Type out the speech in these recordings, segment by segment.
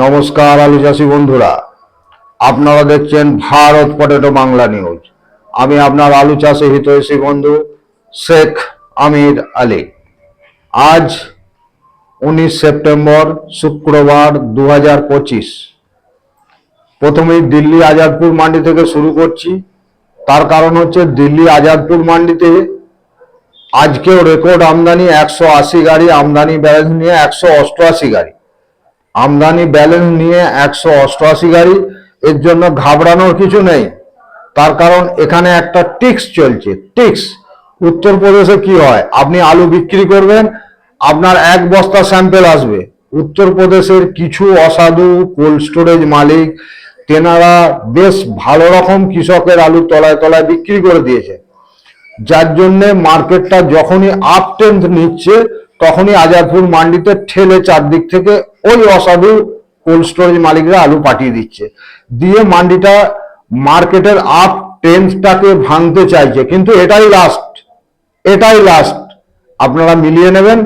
নমস্কার আলু চাষি বন্ধুরা। আপনারা দেখছেন ভারত পটেটো বাংলা নিউজ। আমি আপনার আলু চাষে হিতৈষী বন্ধু শেখ আমির আলী। আজ উনিশ সেপ্টেম্বর শুক্রবার দু হাজার পঁচিশ। প্রথমেই দিল্লি আজাদপুর মান্ডি থেকে শুরু করছি। তার কারণ হচ্ছে দিল্লি আজাদপুর মান্ডিতে আজকেও রেকর্ড আমদানি একশো আশি গাড়ি, আমদানি ব্যালেন্স নিয়ে একশো অষ্টআশি গাড়ি। আমদানি ব্যালেন্স নিয়ে একশো অষ্টআশি গাড়ি, এর জন্য ঘাবড়ানোর কিছু নেই। তার কারণ এখানে একটা টিক্স চলছে, টিক্স। উত্তরপ্রদেশে কি হয়? আপনি আলু বিক্রি করবেন, আপনার এক বস্তা স্যাম্পেল আসবে। উত্তরপ্রদেশের কিছু অসাধু কোল্ড স্টোরেজ মালিক, তেনারা বেশ ভালো রকম কৃষকের আলু তলায় তলায় বিক্রি করে দিয়েছে। যার জন্যে মার্কেটটা যখনই আপ টেন্থ নিচ্ছে তখনই আজাদপুর মান্ডিতে ঠেলে চারদিক থেকে ওই অসাধু কোল্ড স্টোরেজ মালিকরা আলু পাঠিয়ে দিচ্ছে। দিয়ে মান্ডিটা মার্কেটের আপ টেন্থটাকে ভাঙতে চাইছে। কিন্তু এটাই লাস্ট এটাই লাস্ট আপনারা মিলিয়ে নেবেন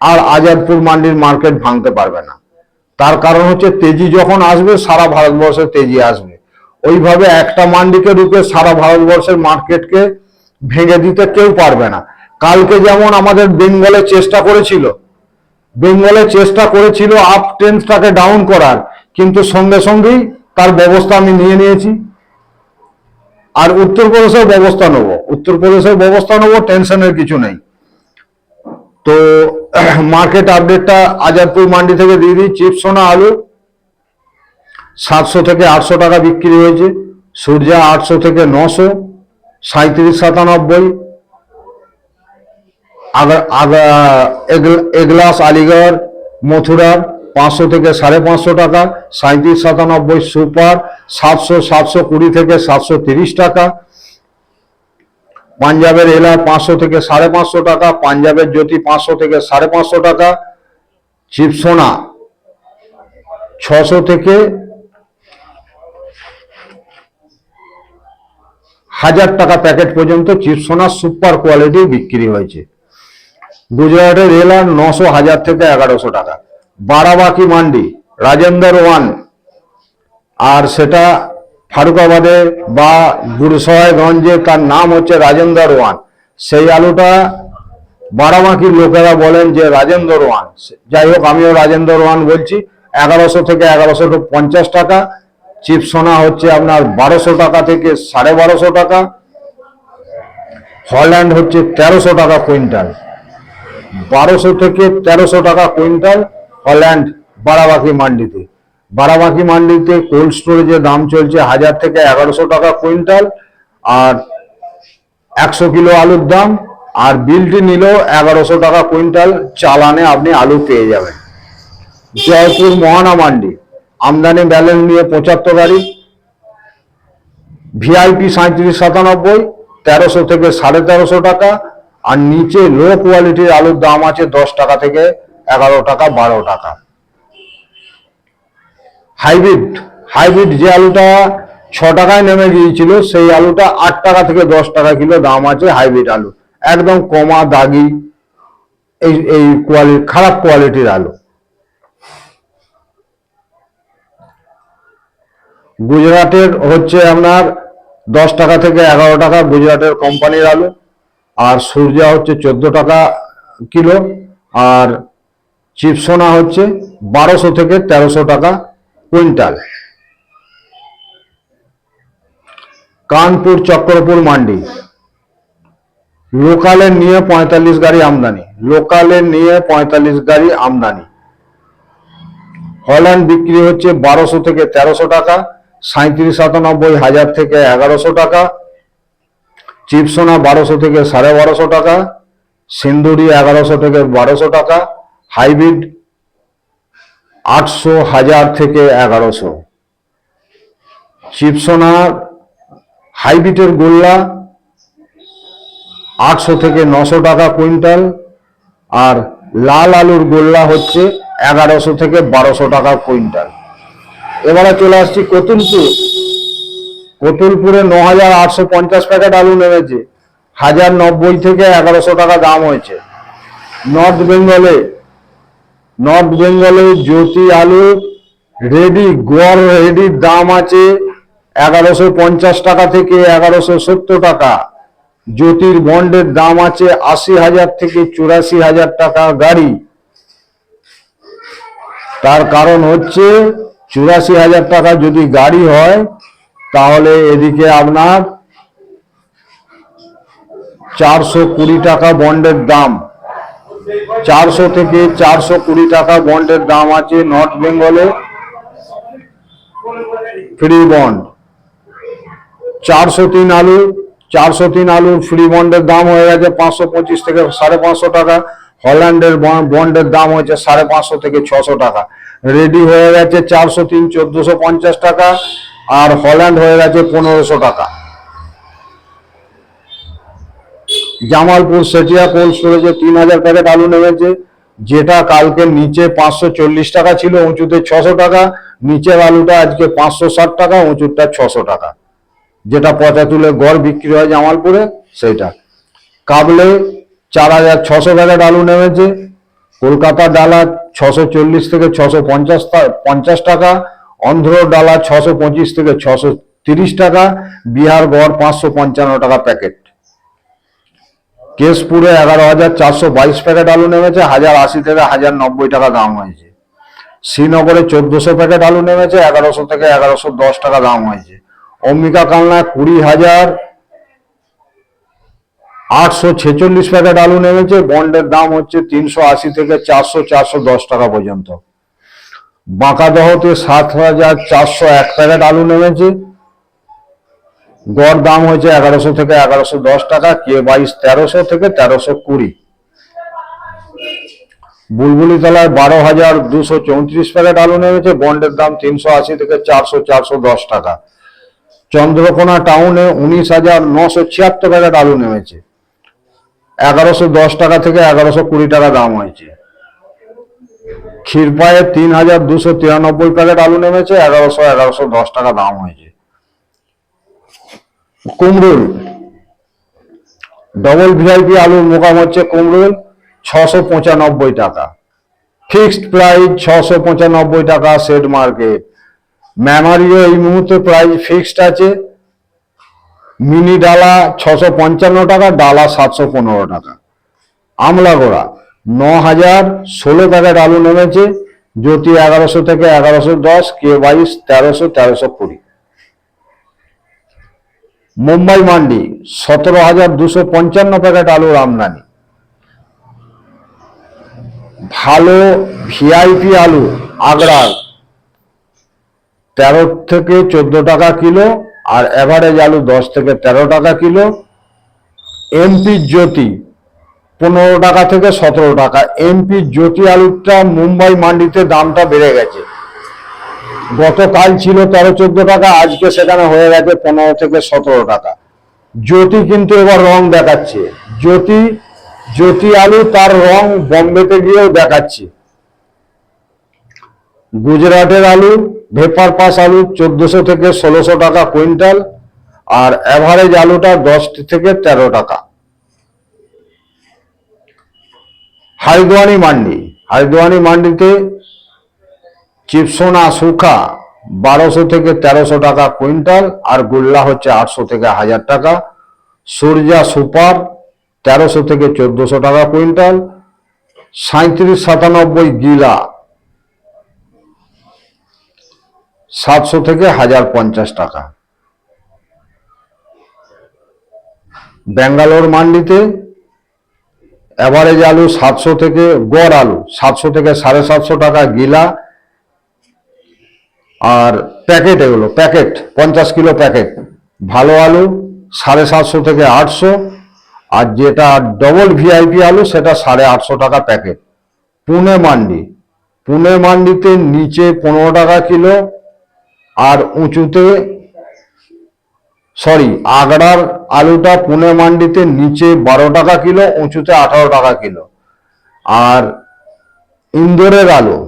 আর আজাদপুর মান্ডির মার্কেট ভাঙতে পারবে না। তার কারণ হচ্ছে তেজি যখন আসবে, সারা ভারতবর্ষে তেজি আসবে। ওইভাবে একটা মান্ডিকে ঢুকে সারা ভারতবর্ষের মার্কেটকে ভেঙে দিতে কেউ পারবে না। কালকে যেমন আমাদের বেঙ্গলে চেষ্টা করেছিল, বেঙ্গলে চেষ্টা করেছিল আপ টেন্সটাকে ডাউন করার, কিন্তু সঙ্গে সঙ্গেই তার ব্যবস্থা আমি নিয়ে নিয়েছি। আর উত্তরপ্রদেশের ব্যবস্থা নেব, উত্তরপ্রদেশের ব্যবস্থা নেব, টেনশনের কিছু নেই। তো মার্কেট আপডেটটা আজাদপুর মান্ডি থেকে দিয়ে দিই চিপস সোনা আলু। সাতশো থেকে আটশো টাকা বিক্রি হয়েছে, সূর্যা আটশো থেকে নশো সাঁত্রিশ সাতানব্বই। এগলাস, আলিগড়, মথুরার পাঁচশো থেকে সাড়ে পাঁচশো টাকা সাঁত্রিশ সাতানব্বই সুপার, সাতশো সাতশো কুড়ি থেকে সাতশো তিরিশ টাকা। পাঞ্জাবের এলা পাঁচশো থেকে সাড়ে পাঁচশো টাকা, পাঞ্জাবের জ্যোতি পাঁচশো থেকে সাড়ে পাঁচশো টাকা, চিপসোনা ছশো থেকে হাজার টাকা প্যাকেট পর্যন্ত চিপসোনা সুপার কোয়ালিটি বিক্রি হয়েছে। গুজরাটের রেলার নশো হাজার থেকে এগারোশো টাকা। বারাবাকি মান্ডি, রাজেন্দ্র ওয়ান। আর সেটা ফারুকাবাদে বা গুরসরায়গঞ্জে, তার নাম হচ্ছে রাজেন্দ্র ওয়ান। সেই আলুটা বারাবাকির লোকেরা বলেন যে রাজেন্দ্র ওয়ান। যাই হোক, আমিও রাজেন্দ্র ওয়ান বলছি। এগারোশো থেকে এগারোশো টু পঞ্চাশ টাকা। চিপসোনা হচ্ছে আপনার বারোশো টাকা থেকে সাড়ে বারোশো টাকা। হল্যান্ড হচ্ছে তেরোশো টাকা কুইন্টাল। বারোশো থেকে তেরোশো টাকা কুইন্টাল হল্যান্ড বারাবাকি মান্ডিতে। বারাবাকি মান্ডিতে কোল্ড স্টোরেজের দাম চলছে হাজার থেকে এগারোশো টাকা কুইন্টাল, আর একশো কিলো আলুর দাম, আর বিলটি নিলেও এগারোশো টাকা কুইন্টাল চালানে আপনি আলু পেয়ে যাবেন। জয়পুর মহানা মান্ডি, আমদানি ব্যালেন্স নিয়ে পঁচাত্তর গাড়ি, ভিআইপি সাঁত্রিশ সাতানব্বই, তেরোশো থেকে সাড়ে তেরোশো টাকা আর নিচে লো কোয়ালিটির আলুর দাম আছে দশ টাকা থেকে এগারো টাকা, বারো টাকা। হাইব্রিড হাইব্রিড যে আলুটা ছ টাকায় নেমে গিয়েছিল, সেই আলুটা আট টাকা থেকে দশ টাকা কিলো দাম আছে হাইব্রিড আলু। একদম কমা দাগি এই এই কোয়ালিটি খারাপ কোয়ালিটির আলু। গুজরাটের হচ্ছে আপনার দশ টাকা থেকে এগারো টাকা গুজরাটের কোম্পানির আলু। আর সূর্যা হচ্ছে চোদ্দ টাকা কিলো, আর চিপসোনা হচ্ছে বারোশো থেকে তেরোশো টাকা কুইন্টাল। কানপুর চক্রপুর মান্ডি। লোকালের নিয়ে পঁয়তাল্লিশ গাড়ি আমদানি। লোকালের নিয়ে পঁয়তাল্লিশ গাড়ি আমদানি। হল্যান্ড বিক্রি হচ্ছে বারোশো থেকে তেরোশো টাকা সাঁত্রিশ সাতানব্বই হাজার থেকে এগারোশো টাকা চিপসোনা বারোশো থেকে সাড়ে বারোশো টাকা, সিন্দুরি এগারোশো থেকে বারোশো টাকা, হাইব্রিড আটশো হাজার থেকে এগারোশো। চিপসোনা হাইব্রিডের গোল্লা আটশো থেকে নশো টাকা কুইন্টাল, আর লাল আলুর গোল্লা হচ্ছে এগারোশো থেকে বারোশো টাকা কুইন্টাল। এবারে চলে আসছি কতুলপুর। কতুলপুরে ন হাজার আটশো পঞ্চাশ প্যাকেট আলু নেমেছে। হাজার নব্বই থেকে এগারোশো টাকা দাম হয়েছে। নর্থ বেঙ্গলে নর্থ বেঙ্গলে জ্যোতি আলু রেডি গড় রেডির দাম আছে এগারোশো পঞ্চাশ টাকা থেকে এগারোশো সত্তর টাকা। জ্যোতির বন্ডের দাম আছে আশি হাজার থেকে চুরাশি হাজার টাকা গাড়ি। তার কারণ হচ্ছে চুরাশি হাজার টাকা যদি গাড়ি হয় তাহলে এদিকে আপনার চারশো কুড়ি টাকা বন্ডের দাম। চারশো থেকে চারশো কুড়ি টাকা বন্ডের দাম আছে নর্থ বেঙ্গলে। Free bond. চারশো তিন আলু, চারশো তিন আলুর ফ্রি বন্ডের দাম হয়ে গেছে পাঁচশো পঁচিশ থেকে সাড়ে পাঁচশো টাকা। হল্যান্ডের বন্ডের দাম হয়েছে সাড়ে পাঁচশো থেকে ছশো টাকা। রেডি হয়ে গেছে চারশো তিন, চোদ্দশো পঞ্চাশ টাকা। আর হল্যান্ড হয়ে গেছে পনেরোশো টাকা। জামালপুর সেটিয়া কোল্ড স্টোরেজে তিন হাজার প্যাকেট আলু নেমেছে। যেটা কালকে নিচে পাঁচশো চল্লিশ টাকা ছিল, উঁচুতে ছশো টাকা, নিচের আলুটা আজকে পাঁচশো ষাট টাকা, উঁচুরটা ছশো টাকা। যেটা পচা তুলে গড় বিক্রি হয় জামালপুরে, সেইটা। কাবলে চার হাজার ছশো প্যাকেট আলু নেমেছে। কলকাতা ডালা ছশো চল্লিশ থেকে ছশো পঞ্চাশ পঞ্চাশ টাকা অন্ধ্র ডালা ছশো পঁচিশ থেকে ছশো তিরিশ টাকা, বিহার গড় পাঁচশো পঞ্চান্ন টাকা প্যাকেট। কেশপুরে এগারো হাজার চারশো বাইশ প্যাকেট আলু নেমেছে, হাজার আশি থেকে হাজার নব্বই টাকা দাম হয়েছে। শ্রীনগরে চোদ্দশো প্যাকেট আলু নেমেছে, এগারোশো থেকে এগারোশো দশ টাকা দাম হয়েছে। অম্বিকা কালনা কুড়ি হাজার আটশো ছেচল্লিশ প্যাকেট আলু নেমেছে, বন্ডের দাম হচ্ছে তিনশো আশি থেকে চারশো চারশো দশ টাকা পর্যন্ত। বাঁকাদহতে সাত হাজার চারশো এক প্যাকেট আলু নেমেছে। গড় দাম হয়েছে এগারোশো থেকে এগারোশো দশ টাকা, কে বাইশ তেরোশো থেকে তেরোশো কুড়ি। বুলবুলি তলায় বারো হাজার দুশো চৌত্রিশ প্যাকেট আলু নেমেছে, বন্ডের দাম তিনশো আশি থেকে চারশো চারশো দশ টাকা। চন্দ্রকোনা টাউনে উনিশ হাজার নশো ছিয়াত্তর প্যাকেট আলু নেমেছে। এগারোশো দশ টাকা থেকে এগারোশো কুড়ি টাকা দাম হয়েছে। ক্ষীরপায়ে তিন হাজার দুশো তিরানব্বই প্যাকেট আলু নেমেছে, এগারোশো এগারোশো দশ টাকা দাম হয়েছে। কুমরুল ডবল ভিআইপি আলুর মোকাম হচ্ছে কুমরুল ছশো পঁচানব্বই টাকা। ফিক্সড প্রাইস ছশো পঁচানব্বই টাকা সেট মার্কেট ম্যামারিও এই মুহূর্তে প্রাইস ফিক্সড আছে। মিনি ডালা ছশো পঞ্চান্ন টাকা, ডালা সাতশো পনেরো টাকা। আমলাগোড়া ন হাজার ষোলো প্যাকেট আলু নেমেছে, জ্যোতি এগারোশো থেকে এগারোশো দশ, কে বাইশ তেরোশো তেরোশো কুড়ি। মুম্বাই মান্ডি, সতেরো হাজার দুশো পঞ্চান্ন প্যাকেট আলুর আমদানি। ভালো ভিআইপি আলু, আগ্রার, তেরো থেকে চোদ্দ টাকা কিলো, আর অ্যাভারেজ আলু দশ থেকে তেরো টাকা কিলো। এমপি জ্যোতি পনেরো টাকা থেকে সতেরো টাকা। এমপি জ্যোতি আলুটা মুম্বাই মান্ডিতে দামটা বেড়ে গেছে। গতকাল ছিল তেরো চোদ্দ টাকা, আজকে সেখানে হয়ে গেছে পনেরো থেকে সতেরো টাকা। জ্যোতি কিন্তু এবার রং দেখাচ্ছে। জ্যোতি জ্যোতি আলু তার রং বম্বেতে গিয়েও দেখাচ্ছে। গুজরাটের আলু, ভেপার পাস আলু চোদ্দশো থেকে ষোলোশো টাকা কুইন্টাল, আর অ্যাভারেজ আলুটা দশ থেকে তেরো টাকা। হালদোয়ানি মান্ডি। হালদোয়ানি মান্ডিতে চিপসোনা সুখা বারোশো থেকে তেরোশো টাকা কুইন্টাল আর গুল্লা হচ্ছে আটশো থেকে হাজার টাকা। সূর্যা সুপার তেরোশো থেকে চোদ্দশো টাকা কুইন্টাল। সাঁত্রিশ সাতানব্বই গিলা সাতশো থেকে হাজার পঞ্চাশ টাকা। ব্যাঙ্গালোর মান্ডিতে অ্যাভারেজ আলু সাতশো থেকে গড় আলু, সাতশো থেকে সাড়ে সাতশো টাকা গিলা আর প্যাকেট এগুলো, প্যাকেট, পঞ্চাশ কিলো প্যাকেট। ভালো আলু সাড়ে সাতশো থেকে আটশো, আর যেটা ডবল ভিআইপি আলু সেটা সাড়ে আটশো টাকা প্যাকেট। পুনে মান্ডি, পুনে মান্ডিতে নিচে পনেরো টাকা কিলো, আর উঁচুতে সরি আগ্রার আলুটা পুনে মান্ডিতে নিচে বারো টাকা কিলো, উঁচুতে আঠারো টাকা কিলো। আর ইন্দোরের আলু,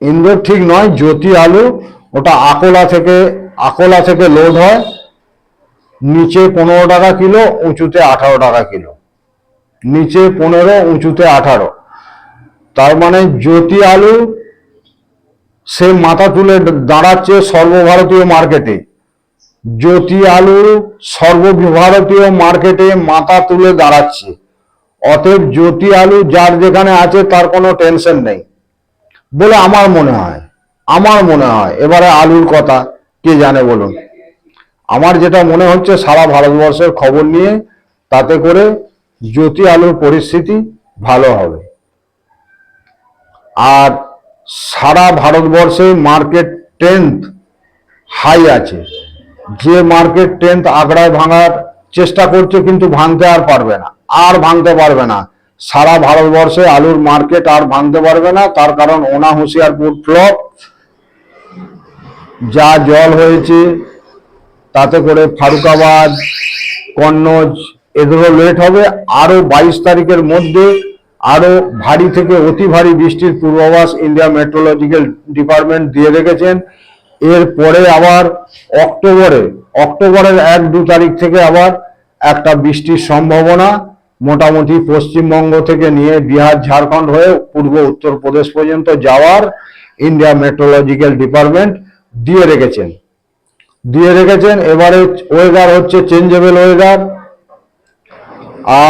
ইন্দোর ঠিক নয়, জ্যোতি আলু, ওটা আকোলা থেকে আকোলা থেকে লোড হয়, নিচে পনেরো টাকা কিলো, উঁচুতে আঠারো টাকা কিলো। নিচে পনেরো, উঁচুতে আঠারো। তার মানে জ্যোতি আলু, সে মাথা তুলে দাঁড়াচ্ছে সর্বভারতীয় মার্কেটে। জ্যোতি আলু সর্বভারতীয় মার্কেটে মাথা তুলে দাঁড়াচ্ছে। অতএব জ্যোতি আলু যার যেখানে আছে তার কোনো টেনশন নেই। বলে আমার মনে হয়, আমার মনে হয়, এবারে আলুর কথা কে জানে বলুন। আমার যেটা মনে হচ্ছে সারা ভারতবর্ষের খবর নিয়ে, তাতে করে জ্যোতি আলুর পরিস্থিতি ভালো হবে। আর সারা ভারতবর্ষে মার্কেট টেন্থ হাই আছে। যে মার্কেট টেন্থ আগ্রায় ভাঙার চেষ্টা করছে কিন্তু ভাঙতে আর পারবে না, আর ভাঙতে পারবে না। সারা ভারতবর্ষে আলুর মার্কেট আর ভাঙতে পারবে না, তার কারণ ওনা হুঁশিয়ারপুর ফ্লপ। যা জল হয়েছে, তাতে করে ফারুকাবাদ, কন্নজ এগুলো লেট হবে। আরও বাইশ তারিখের মধ্যে আরও ভারী থেকে অতি ভারী বৃষ্টির পূর্বাভাস ইন্ডিয়া মেট্রোলজিক্যাল ডিপার্টমেন্ট দিয়ে রেখেছেন। এরপরে আবার অক্টোবরে, অক্টোবরের এক দু তারিখ থেকে আবার একটা বৃষ্টির সম্ভাবনা মোটামুটি পশ্চিমবঙ্গ থেকে নিয়ে বিহার, ঝাড়খণ্ড হয়ে পূর্ব উত্তরপ্রদেশ পর্যন্ত যাওয়ার ইন্ডিয়া মেট্রোলজিক্যাল ডিপার্টমেন্ট দিয়ে রেখেছেন। দিয়ে রেখেছেন, এবারে ওয়েদার হচ্ছে চেঞ্জেবল ওয়েদার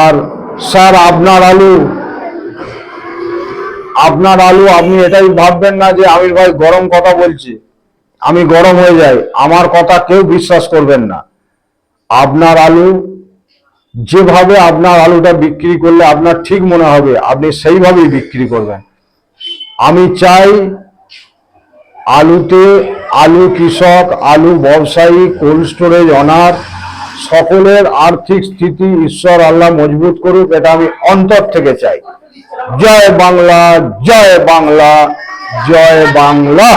আর স্যার, আপনার আলু আপনার আলু আপনি এটাই ভাববেন না যে আমির ভাই গরম কথা বলছি। আমি গরম হয়ে যাই, আমার কথা কেউ বিশ্বাস করবেন না। আপনার আলু, যেভাবে আপনার আলুটা বিক্রি করলে আপনার ঠিক মনে হবে, আপনি সেইভাবেই বিক্রি করবেন। আমি চাই আলুতে আলু কৃষক, আলু ব্যবসায়ী, কোল্ড স্টোরেজ অনার, সকলের আর্থিক স্থিতি ঈশ্বর আল্লাহ মজবুত করুক, এটা আমি অন্তর থেকে চাই। জয় বাংলা জয় বাংলা জয় বাংলা।